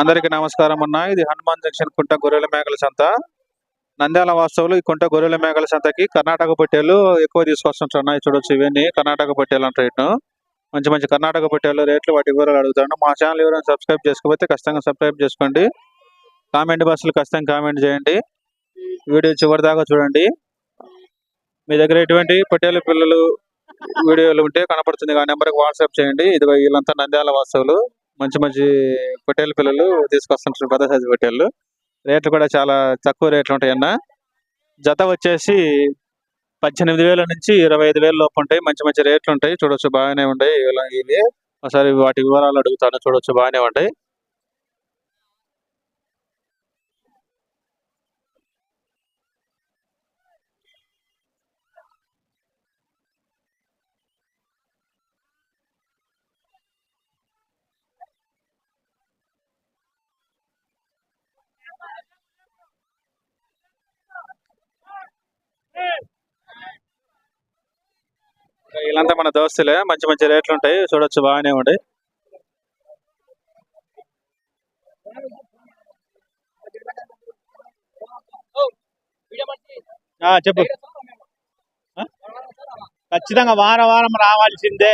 అందరికీ నమస్కారం అన్న. ఇది హనుమాన్ జంక్షన్ కుంట గొర్రెల మేకల సంత. నంద్యాల వాస్తవులు ఈ కుంట గొర్రెల మేకల సంతకి కర్ణాటక పొట్టేలు ఎక్కువ తీసుకొస్తుంటారు చూడొచ్చు ఇవన్నీ. కర్ణాటక పొట్టేలు అంటారు మంచి మంచి కర్ణాటక పొట్టేలు రేట్లు వాటి వివరాలు అడుగుతాను. మా ఛానల్ ఎవరైనా సబ్స్క్రైబ్ చేసుకోకపోతే ఖచ్చితంగా సబ్స్క్రైబ్ చేసుకోండి. కామెంట్ బాక్స్లో ఖచ్చితంగా కామెంట్ చేయండి. వీడియో చివరి దాకా చూడండి. మీ దగ్గర ఎటువంటి పొట్టేలు పిల్లలు వీడియోలు ఉంటే కనపడుతుంది. ఆ నెంబర్కి వాట్సాప్ చేయండి. ఇదిగో వీళ్ళంతా నంద్యాల వాస్తవులు. మంచి మంచి పొట్టేలు పిల్లలు తీసుకొస్తుంటారు పెద్ద సైజు పొట్టేళ్ళు. రేట్లు కూడా చాలా తక్కువ రేట్లు ఉంటాయన్న జత వచ్చేసి పద్దెనిమిది వేల నుంచి ఇరవై ఐదు వేల లోపు ఉంటాయి. మంచి మంచి రేట్లు ఉంటాయి. చూడొచ్చు బాగానే ఉంటాయి. ఇలా ఇవి ఒకసారి వాటి వివరాలు అడుగుతాను. చూడొచ్చు బాగానే ఉంటాయి. వీళ్ళంతా మన దోస్తులే మంచి మంచి రేట్లు ఉంటాయి చూడొచ్చు బాగానే ఉంటాయి ఆ, చెప్పు. ఖచ్చితంగా వారం వారం రావాల్సిందే.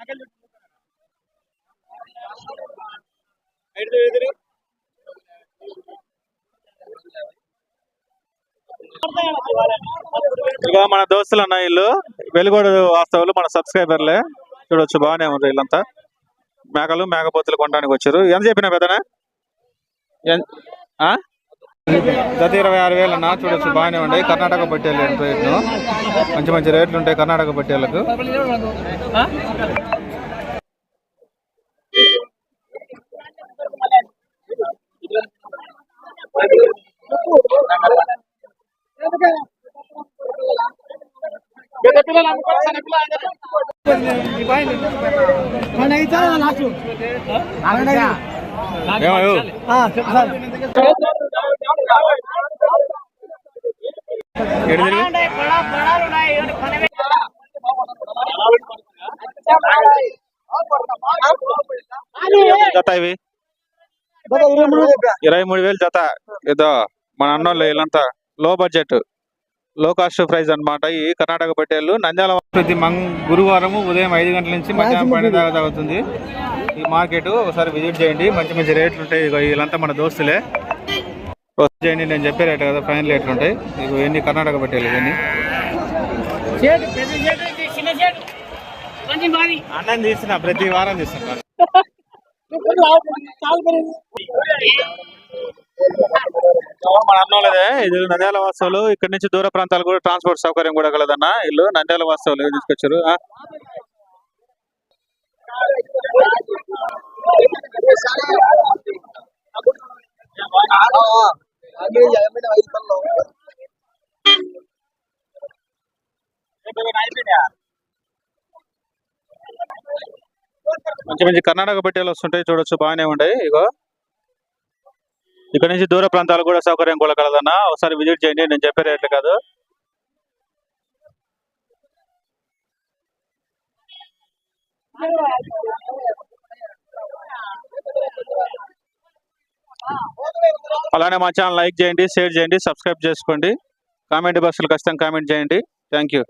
ఇక మన దోస్తులు అన్న వీళ్ళు. వెలుగోడు వాస్తవులు మన సబ్స్క్రైబర్లే. చూడొచ్చు బాగానే ఉంది వీళ్ళంతా. మేకలు మేకపోతులు కొనడానికి వచ్చారు. ఎంత చెప్పినా పెద్దనా? జత ఇరవై ఆరు వేలు అన్న చూడొచ్చు బాగానే ఉన్నాయి కర్ణాటక పట్టేలు రేట్లు మంచి మంచి రేట్లు ఉంటాయి కర్ణాటక పట్టేలకు. ఏమయ్యో? జత ఇవి. ఇరవై మూడు వేలు జత. ఏదో మన అన్నోళ్ళు వీళ్ళంతా లో బడ్జెట్లో కాస్ట్ ప్రైస్ అన్నమాట. ఈ కర్ణాటక పట్టేళ్ళు నంద్యాల ప్రతి మంగ్ గురువారం ఉదయం ఐదు గంటల నుంచి మధ్యాహ్నం పన్నెండు దాకా తాగుతుంది. ఈ మార్కెట్ ఒకసారి విజిట్ చేయండి. మంచి మంచి రేట్లు ఉంటాయి. వీళ్ళంతా మన దోస్తులే. చేయండి నేను చెప్పే రేట్ కదా ఫైనల్ రేట్లు ఉంటాయి. ఇగో ఎన్ని కర్ణాటక పట్టేళ్ళు ఇవన్నీ. అన్నం తీస్తున్నా ప్రతి వారం తీస్తున్నా మన అన్నోళ్ళదే ఇది నంద్యాల వాస్తవులు. ఇక్కడ నుంచి దూర ప్రాంతాలు కూడా ట్రాన్స్పోర్ట్ సౌకర్యం కూడా కలదన్న. ఇల్లు నంద్యాల వాస్తవులు తీసుకొచ్చారు. మంచి మంచి కర్ణాటక పెట్టేలు వస్తుంటాయి చూడొచ్చు బాగానే ఉంటాయి ఇగో ఇక్కడ నుంచి దూర ప్రాంతాలు కూడా సౌకర్యం కూడా కలదన్న ఒకసారి విజిట్ చేయండి నేను చెప్పే రేట్లు కాదు. అలానే మా ఛానల్ లైక్ చేయండి షేర్ చేయండి సబ్స్క్రైబ్ చేసుకోండి. కామెంట్ బాక్స్లో ఖచ్చితంగా కామెంట్ చేయండి. Thank you.